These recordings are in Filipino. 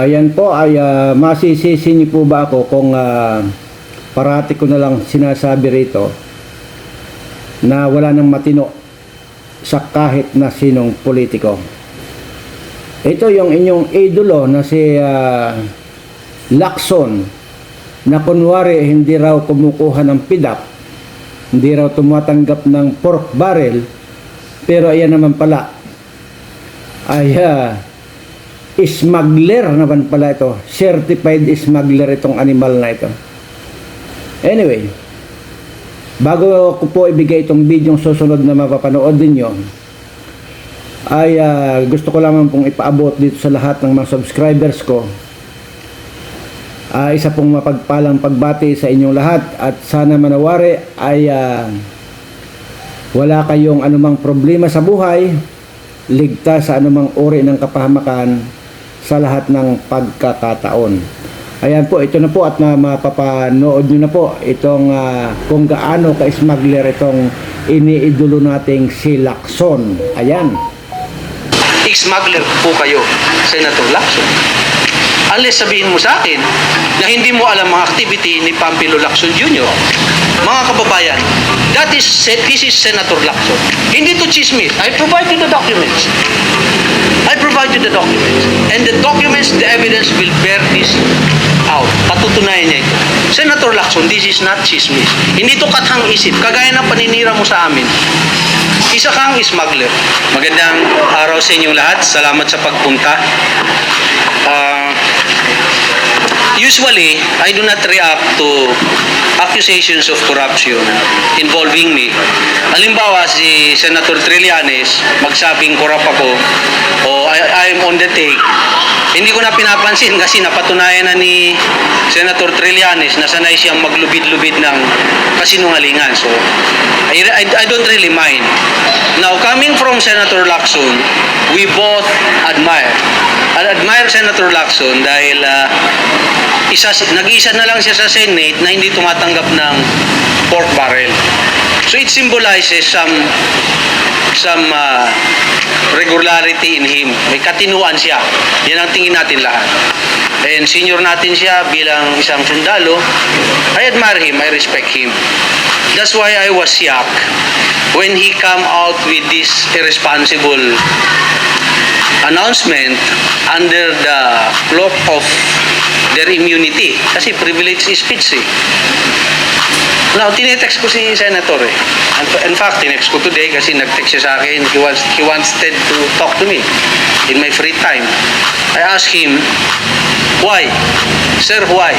Ayan po ay ah, masisisi niyo po ba ako kung ah, parati ko na lang sinasabi rito na wala nang matino sa kahit na sinong politiko. Ito yung inyong idolo na si ah, Lacson na kunwari hindi raw kumukuha ng pidap, hindi raw tumatanggap ng pork barrel, pero ayan naman pala ay ah, smuggler naman pala ito. Certified smuggler itong animal na ito. Anyway, bago ko po ibigay itong video susunod na mapapanood ninyo, ay ah, gusto ko lamang pong ipaabot dito sa lahat ng mga subscribers ko. Ah, isa pong mapagpalang pagbati sa inyong lahat at sana manawari ay ah, wala kayong anumang problema sa buhay, ligtas sa anumang uri ng kapahamakan sa lahat ng pagkakataon. Ayan po, ito na po at na mapapanood nyo na po itong ah, kung gaano ka-smuggler itong iniidolo nating si Lacson. Ayan. smuggler po kayo, Senator Lacson. Unless sabihin mo sa akin na hindi mo alam mga activity ni Pampilo Lacson Jr. Mga kababayan, that is, this is Senator Lacson. Hindi to chismis. I provide you the documents. I provide you the documents. And the documents, the evidence will bear this out. Patutunayan niya ito. Senator Lacson, this is not chismis. Hindi to kathang isip. Kagaya ng paninira mo sa amin. Isa kang smuggler. Magandang araw sa inyong lahat. Salamat sa pagpunta. Ah, usually, I do not react to accusations of corruption involving me. Halimbawa, si Senator Trillanes, magsabing korap ako o I, I'm on the take. Hindi ko na pinapansin kasi napatunayan na ni Senator Trillanes na sanay siyang maglubid-lubid ng kasinungalingan. So, I, I, I don't really mind. Now, coming from Senator Lacson, we both admire. I admire Senator Lacson dahil ah, isa, nag-isa na lang siya sa Senate na hindi tumatanggap ng pork barrel. So it symbolizes some some ah, regularity in him. May katinuan siya. Yan ang tingin natin lahat. And senior natin siya bilang isang sundalo. I admire him. I respect him. That's why I was shocked when he come out with this irresponsible announcement under the cloak of their immunity. Kasi privilege is speech eh. Now, tinetext ko si Senator eh. In- fact, tinext ko today kasi nag-text siya sa akin. He wants, he wanted to talk to me in my free time. I asked him, why? Sir, why?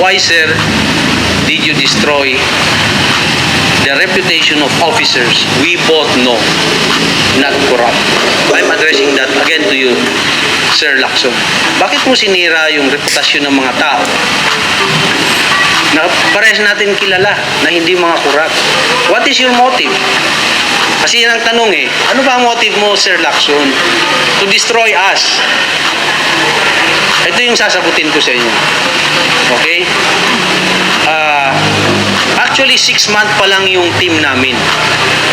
Why, sir, did you destroy the reputation of officers we both know not corrupt? I'm addressing that again to you, Sir Lacson. Bakit mo sinira yung reputasyon ng mga tao na parehas natin kilala na hindi mga corrupt. What is your motive? Kasi yan ang tanong eh, ano ba ang motive mo, Sir Lacson? To destroy us. Ito yung sasagutin ko sa inyo. Okay? Actually, six month pa lang yung team namin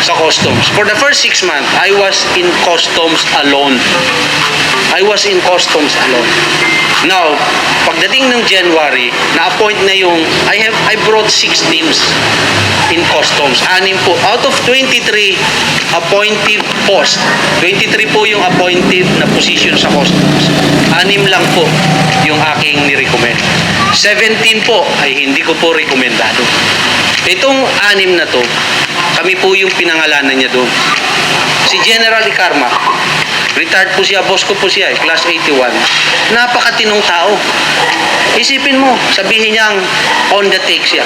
sa customs. For the first six months, I was in customs alone. I was in customs alone. Now, pagdating ng January, na-appoint na yung, I have, I brought six teams in customs. Anim po. Out of 23 appointed post, 23 po yung appointed na position sa customs. Anim lang po yung aking nirecommend. 17 po ay hindi ko po rekomendado. Itong anim na to, kami po yung pinangalanan niya doon. Si General Ikarma, retired po siya, boss ko po siya, eh, class 81. Napakatinong tao. Isipin mo, sabihin niyang on the take siya.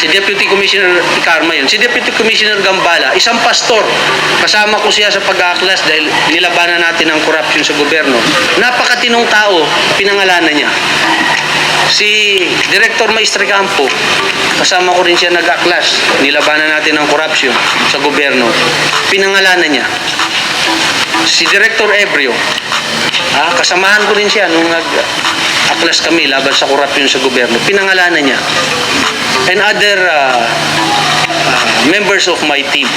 Si Deputy Commissioner Ikarma yun. Si Deputy Commissioner Gambala, isang pastor. Kasama ko siya sa pag-aaklas dahil nilabanan natin ang corruption sa gobyerno. Napakatinong tao, pinangalanan niya. Si Director Maestre Campo, kasama ko rin siya nag-aklas. Nilabanan natin ang corruption sa gobyerno. Pinangalanan niya. Si Director Ebrio, ah, kasamahan ko rin siya nung nag-aklas kami laban sa corruption sa gobyerno. Pinangalanan niya and other uh, uh, members of my team.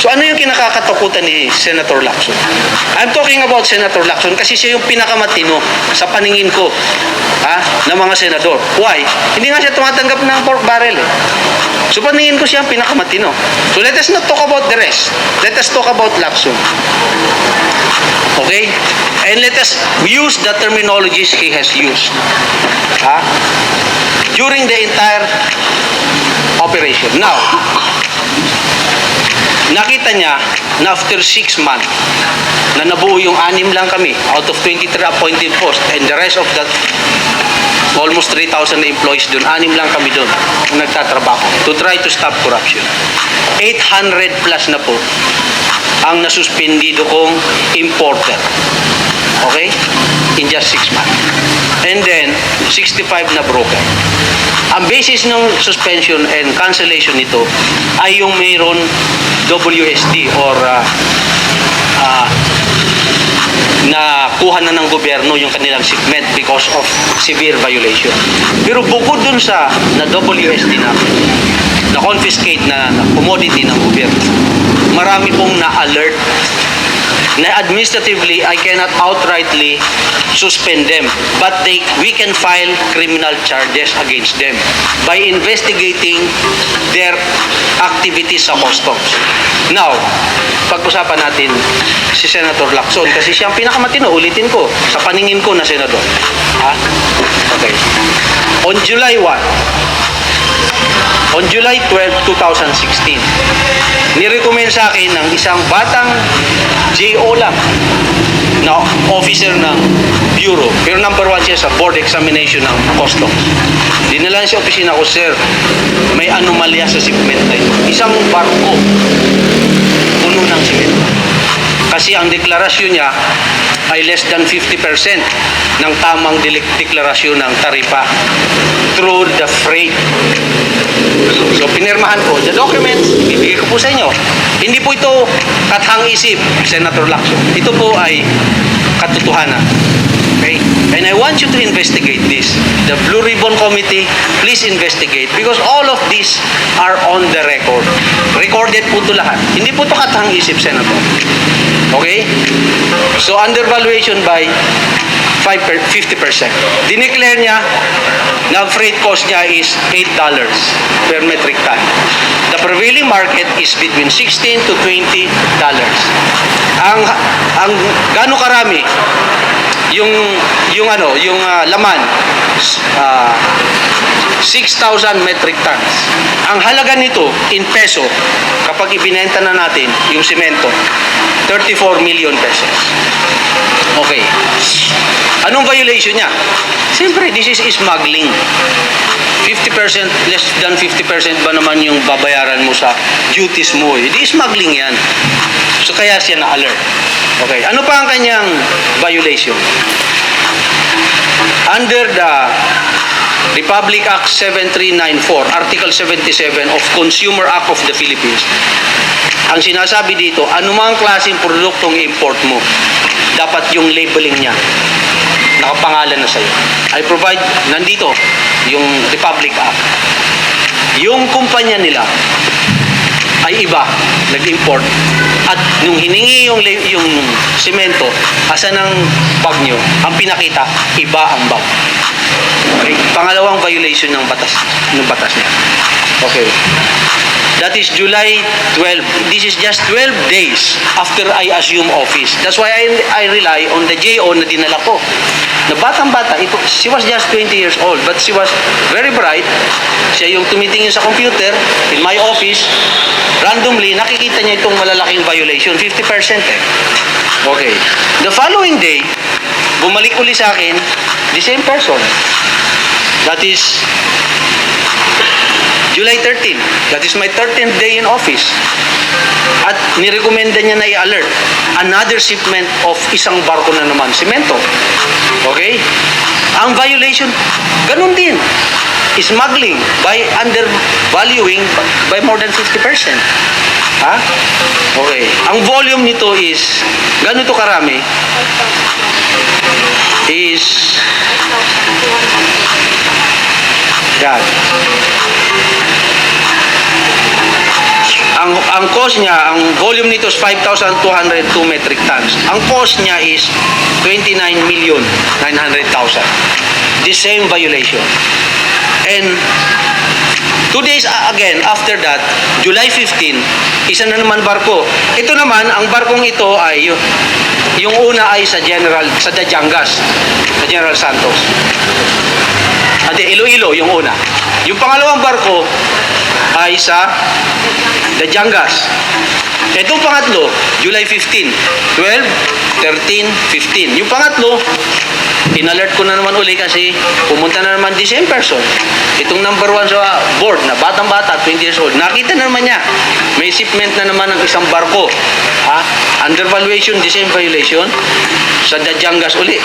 So ano yung kinakakatakutan ni Senator Lacson? I'm talking about Senator Lacson kasi siya yung pinakamatino sa paningin ko ha, ng mga senador. Why? Hindi nga siya tumatanggap ng pork barrel eh. So paningin ko siya ang pinakamatino. So let us not talk about the rest. Let us talk about Lacson. Okay? And let us use the terminologies he has used. Ha? During the entire operation. Now, nakita niya na after 6 months na nabuo yung anim lang kami out of 23 appointed posts and the rest of that almost 3,000 na employees doon, anim lang kami doon nagtatrabaho to try to stop corruption. 800 plus na po ang nasuspendido kong importer. Okay? In just 6 months. And then, 65 na broker. Ang basis ng suspension and cancellation nito ay yung mayroon WSD or uh, uh, na kuha na ng gobyerno yung kanilang shipment because of severe violation. Pero bukod dun sa na WSD na na confiscate na, na commodity ng gobyerno, marami pong na-alert na administratively I cannot outrightly suspend them but they we can file criminal charges against them by investigating their activities sa customs. Now, pag-usapan natin si Senator Lacson kasi siya ang pinakamatino, ulitin ko, sa paningin ko na senador. Ha? Okay. On July 1, On July 12, 2016, nirecommend sa akin ng isang batang JO lang na officer ng bureau. Pero number one siya sa board examination ng customs. Dinala niya sa opisina ko, sir, may anomalya sa shipment na ito. Isang barko, puno ng simento. Kasi ang deklarasyon niya ay less than 50% ng tamang deklarasyon ng taripa through the freight So, pinirmahan ko. The documents, bibigay ko po sa inyo. Hindi po ito kathang isip, Senator Lacson. Ito po ay katotohanan. And I want you to investigate this. The Blue Ribbon Committee, please investigate because all of these are on the record. Recorded po ito lahat. Hindi po ito kathang isip, Senator. Okay? So, undervaluation by 5 per, 50%. Dineclare niya na freight cost niya is $8 per metric ton. The prevailing market is between 16 to 20 dollars. Ang ang gaano karami yung yung ano, yung ah, laman ah, 6,000 metric tons. Ang halaga nito in peso kapag ibinenta na natin yung simento 34 million pesos. Okay. Anong violation niya? Siyempre, this is smuggling. 50%, less than 50% ba naman yung babayaran mo sa duties mo eh. Di smuggling yan. So kaya siya na-alert. Okay. Ano pa ang kanyang violation? Under the Republic Act 7394, Article 77 of Consumer Act of the Philippines, ang sinasabi dito, anumang klaseng produktong import mo, dapat yung labeling niya nakapangalan na sa'yo. I provide, nandito, yung Republic Act. Yung kumpanya nila ay iba, nag-import. At nung hiningi yung, yung simento, asa ng bag nyo, ang pinakita, iba ang bag. Okay? Pangalawang violation ng batas, ng batas niya. Okay. That is July 12. This is just 12 days after I assume office. That's why I, I rely on the JO na dinala ko. Na batang-bata, ito, she was just 20 years old, but she was very bright. Siya yung tumitingin sa computer in my office. Randomly, nakikita niya itong malalaking violation, 50% eh. Okay. The following day, bumalik uli sa akin, the same person. That is July 13. That is my 13th day in office. At nirekomenda niya na i-alert another shipment of isang barko na naman, simento. Okay? Ang violation, ganun din. Smuggling by undervaluing by more than 50%. Ha? Okay. Ang volume nito is, ganito karami, is, yan. ang ang cost niya, ang volume nito is 5,202 metric tons. Ang cost niya is 29 million 900,000. The same violation. And Two days again after that, July 15, isa na naman barko. Ito naman, ang barkong ito ay yung una ay sa General, sa Dajangas, sa General Santos. Hindi, Iloilo yung una. Yung pangalawang barko ay sa Dajangas. Itong pangatlo, July 15, 12, 13, 15. Yung pangatlo, in-alert ko na naman uli kasi pumunta na naman the same person. Itong number one sa board na batang-bata, 20 years old, nakita na naman niya. May shipment na naman ng isang barko. Ha? Under valuation, the same violation. Sa Dajangas uli.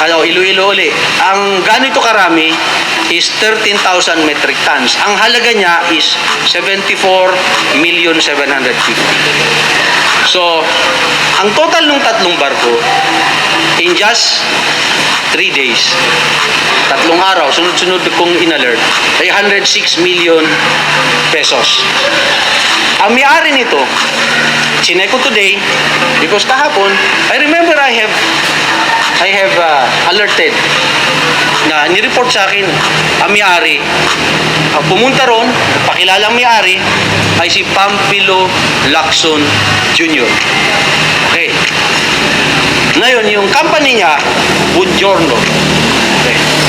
Ano, Iloilo uli. Ang ganito karami is 13,000 metric tons. Ang halaga niya is 74 million 750. So, ang total ng tatlong barko in just 3 days, tatlong araw, sunod-sunod kong in-alert, ay 106 million pesos. Ang may-ari nito, sinay ko today, because kahapon, I remember I have I have uh, alerted na nireport sa akin ang may-ari. Ang pumunta ron, pakilala ang may-ari, ay si Pampilo Lacson Jr. Okay. Ngayon, yung company niya, Buongiorno. Okay.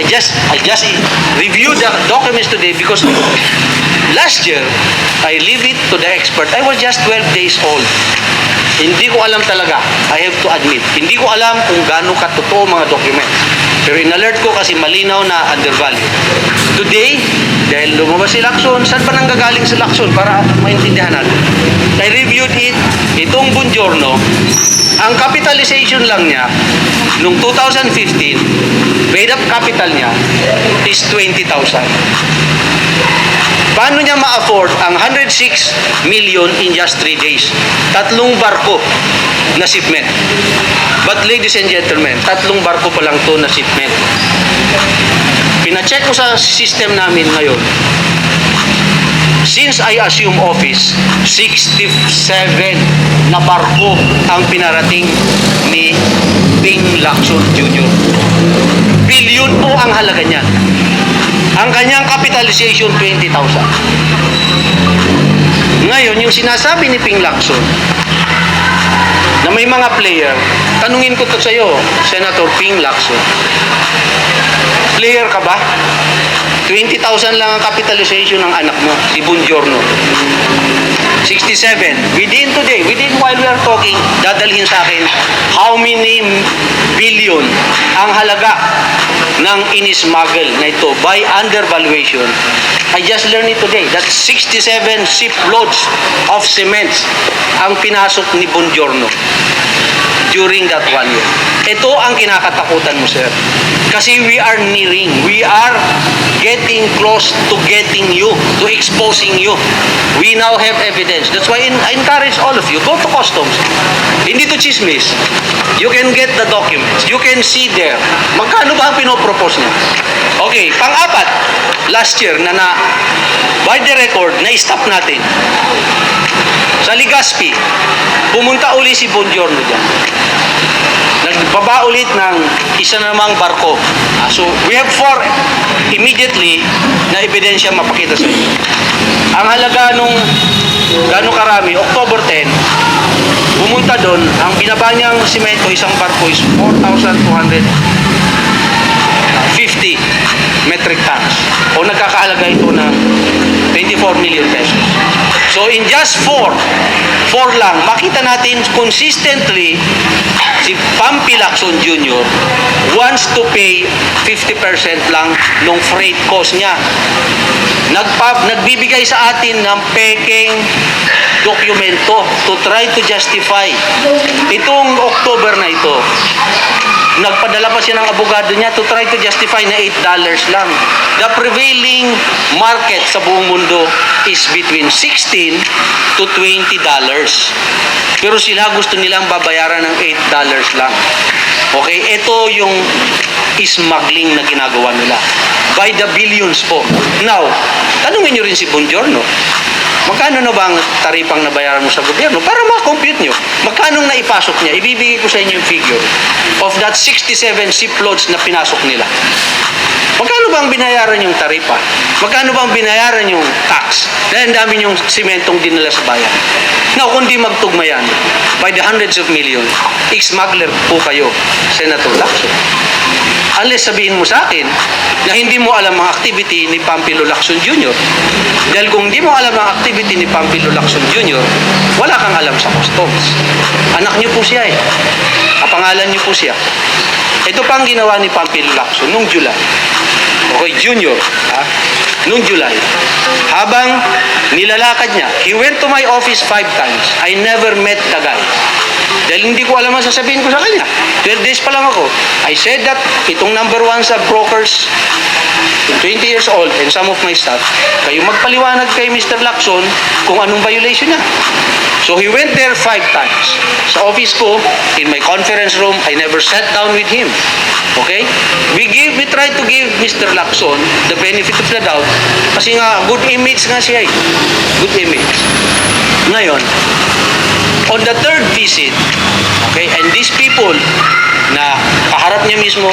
I just I just reviewed the documents today because last year I leave it to the expert. I was just 12 days old. Hindi ko alam talaga. I have to admit. Hindi ko alam kung gaano katotoo mga documents. Pero in-alert ko kasi malinaw na undervalue. Today, dahil lumabas si Lacson, saan ba nanggagaling si Lacson para maintindihan natin? I reviewed it. Itong Buongiorno, ang capitalization lang niya, nung 2015, paid up capital niya is 20,000. Paano niya ma-afford ang 106 million in just 3 days? Tatlong barko na shipment. But ladies and gentlemen, tatlong barko pa lang to na shipment. Pina-check ko sa system namin ngayon. Since I assume office, 67 na barko ang pinarating ni Ping Lacson Jr. Billion po ang halaga niyan. Ang kanyang capitalization, 20,000. Ngayon, yung sinasabi ni Ping Lacson, na may mga player, tanungin ko to sa iyo, Senator Ping Lacson. Player ka ba? 20,000 lang ang capitalization ng anak mo, si Bungiorno. 67. Within today, within while we are talking, dadalhin sa akin how many billion ang halaga ng inismuggle na ito by undervaluation. I just learned it today that 67 shiploads of cement ang pinasok ni Bongiorno during that one year. Ito ang kinakatakutan mo, sir. Kasi we are nearing, we are getting close to getting you, to exposing you. We now have evidence. That's why I encourage all of you, go to customs. Hindi to chismis. You can get the documents. You can see there. Magkano ba ang pinopropose niya? Okay, pang-apat, last year na na, by the record, na-stop natin. Sa Ligaspi, pumunta uli si Bongiorno dyan. Nagbaba ulit ng isa namang barko. Ah, so, we have four immediately na ebidensya mapakita sa inyo. Ang halaga nung gano'ng karami, October 10, pumunta doon, ang binaba niyang simento, isang barko is 4,250 metric tons. O nagkakahalaga ito na 24 million pesos. So in just four, four lang, makita natin consistently si Pampi Lacson Jr. wants to pay 50% lang nung freight cost niya. Nagpa, nagbibigay sa atin ng peking dokumento to try to justify itong October na ito nagpadala pa siya ng abogado niya to try to justify na $8 lang. The prevailing market sa buong mundo is between 16 to 20 dollars. Pero sila gusto nilang babayaran ng $8 lang. Okay, ito yung smuggling na ginagawa nila. By the billions po. Now, tanungin nyo rin si Bongiorno. Magkano na ba ang taripang nabayaran mo sa gobyerno? Para ma-compute nyo. Magkano naipasok niya? Ibibigay ko sa inyo yung figure of that 67 shiploads na pinasok nila. Magkano ba ang binayaran yung taripa? Magkano ba ang binayaran yung tax? Dahil ang dami yung simentong dinala sa bayan. Now, kung di magtugma yan, by the hundreds of millions, ex-smuggler po kayo, Senator Lacson. Unless sabihin mo sa akin na hindi mo alam ang activity ni Pampilo Lacson Jr. Dahil kung hindi mo alam ang activity ni Pampilo Lacson Jr., wala kang alam sa customs. Anak niyo po siya eh. Kapangalan niyo po siya. Ito pa ang ginawa ni Pampilo Lacson nung July. Okay, Junior. Ha? Nung July. Habang nilalakad niya, he went to my office five times. I never met the guy. Dahil hindi ko alam ang sasabihin ko sa kanya. 12 days pa lang ako. I said that itong number one sa brokers, 20 years old, and some of my staff, kayo magpaliwanag kay Mr. Lacson kung anong violation niya. So he went there five times. Sa office ko, in my conference room, I never sat down with him. Okay? We give, we try to give Mr. Lacson the benefit of the doubt kasi nga, good image nga siya eh. Good image. Ngayon, on the third visit, okay, and these people na kaharap niya mismo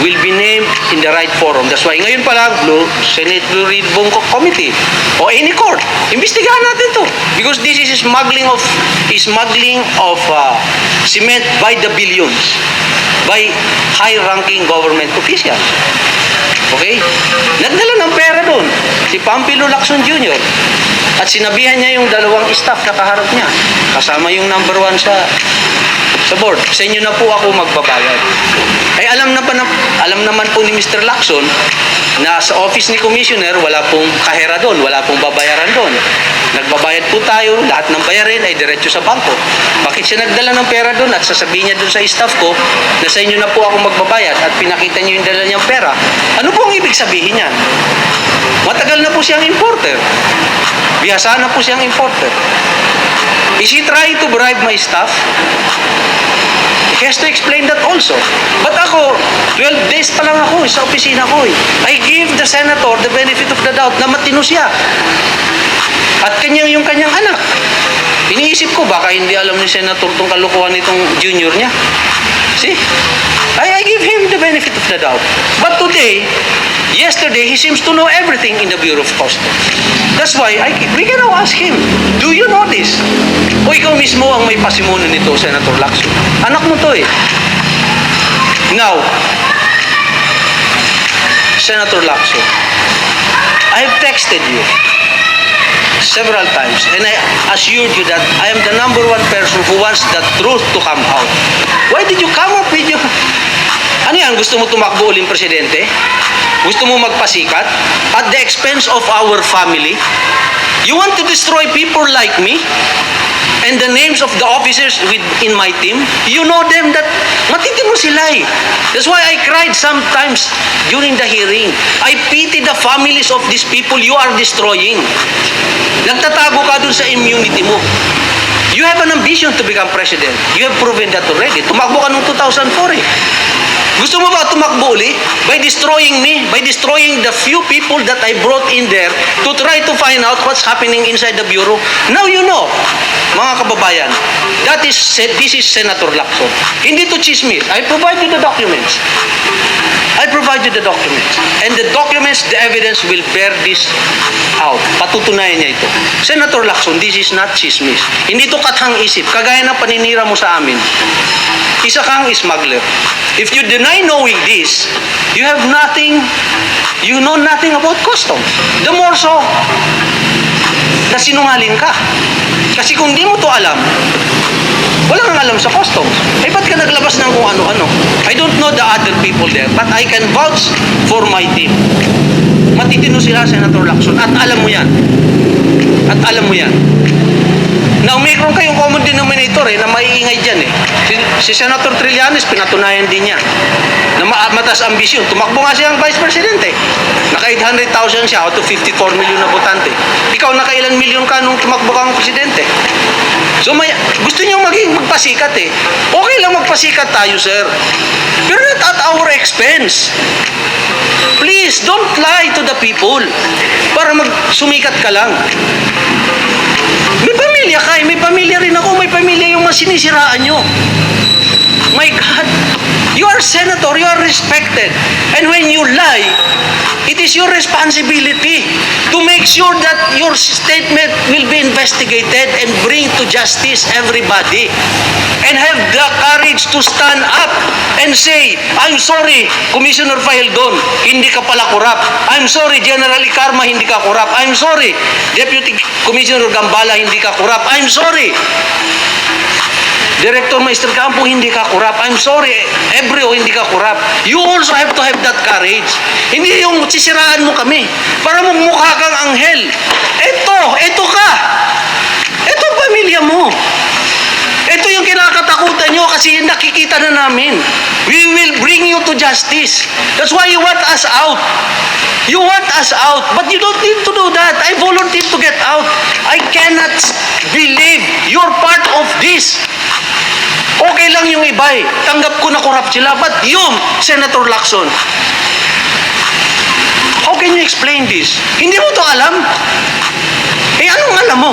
will be named in the right forum. That's why ngayon pa lang, Blue, Senate Blue Ribbon Co- Committee o any court, imbestigahan natin to. Because this is smuggling of smuggling of uh, cement by the billions by high-ranking government officials. Okay? Nagdala ng pera doon. Si Pampilo Lacson Jr. At sinabihan niya yung dalawang staff na kaharap niya. Kasama yung number one sa sa board. Sa inyo na po ako magbabayad. Ay alam na pa na, alam naman po ni Mr. Lacson na sa office ni Commissioner wala pong kahera doon, wala pong babayaran doon. Nagbabayad po tayo, lahat ng bayarin ay diretso sa bangko. Bakit siya nagdala ng pera doon at sasabihin niya doon sa staff ko na sa inyo na po ako magbabayad at pinakita niyo yung dala niyang pera? Ano po ang ibig sabihin niyan? Matagal na po siyang importer. Bihasa na po siyang importer. Is he trying to bribe my staff? He has to explain that also. But ako, 12 days pa lang ako sa opisina ko eh. I give the senator the benefit of the doubt na matino siya. At kanyang yung kanyang anak. Iniisip ko, baka hindi alam ni Senator tong kalukuhan nitong junior niya. See? I, I give him the benefit of the doubt. But today, yesterday, he seems to know everything in the Bureau of Customs. That's why I, we can now ask him, do you know this? O ikaw mismo ang may pasimuno nito, Senator Lacson. Anak mo to eh. Now, Senator Lacson, I have texted you several times and I assured you that I am the number one person who wants the truth to come out. Why did you come up with your... Gusto mo tumakbo uling presidente? Gusto mo magpasikat? At the expense of our family? You want to destroy people like me? And the names of the officers within my team? You know them that matitino sila eh. That's why I cried sometimes during the hearing. I pity the families of these people you are destroying. Nagtatago ka dun sa immunity mo. You have an ambition to become president. You have proven that already. Tumakbo ka noong 2004 eh. Gusto mo ba tumakbo uli? By destroying me, by destroying the few people that I brought in there to try to find out what's happening inside the bureau. Now you know, mga kababayan, that is, this is Senator Lacson. Hindi to chismis. I provide you the documents. I provide you the documents. And the documents, the evidence will bear this out. Patutunayan niya ito. Senator Lacson, this is not chismis. Hindi to kathang isip. Kagaya ng paninira mo sa amin. Isa kang smuggler. If you deny knowing this, you have nothing, you know nothing about customs. The more so, na sinungaling ka. Kasi kung di mo to alam, wala kang alam sa customs. Eh, ba't ka naglabas ng kung ano-ano? I don't know the other people there, but I can vouch for my team. Matitino sila, Senator Lacson, at alam mo yan. At alam mo yan. Now, mayroon kayong common denominator eh, na maiingay dyan eh. Si, si Senator Trillanes, pinatunayan din niya. Na ma- matas ambisyon. Tumakbo nga siyang Vice President eh. Naka 800,000 siya out of 54 million na botante. Ikaw, naka ilan milyon ka nung tumakbo kang Presidente? So may, gusto niyo maging magpasikat eh. Okay lang magpasikat tayo, sir. Pero not at our expense. Please, don't lie to the people para magsumikat ka lang. May pamilya ka eh. May pamilya rin ako. May pamilya yung mga sinisiraan nyo. My God. You are senator. You are respected. And when you lie, it is your responsibility to make sure that your statement will be investigated and bring to justice everybody. And have the courage to stand up and say, I'm sorry, Commissioner Faildon, hindi ka pala kurap. I'm sorry, General Ikarma, hindi ka kurap. I'm sorry, Deputy Commissioner Gambala, hindi ka kurap. I'm sorry. Director Maestro Campo, hindi ka kurap. I'm sorry, Ebrio, hindi ka kurap. You also have to have that courage. Hindi yung sisiraan mo kami para magmukha kang anghel. Eto, eto ka. Eto pamilya mo. Ito yung kinakatakutan nyo kasi nakikita na namin. We will bring you to justice. That's why you want us out. You want us out, but you don't need to do that. I volunteered to get out. I cannot believe you're part of this. Okay lang yung iba eh. Tanggap ko na corrupt sila. But yung Senator Lacson, how can you explain this? Hindi mo to alam. Eh anong alam mo?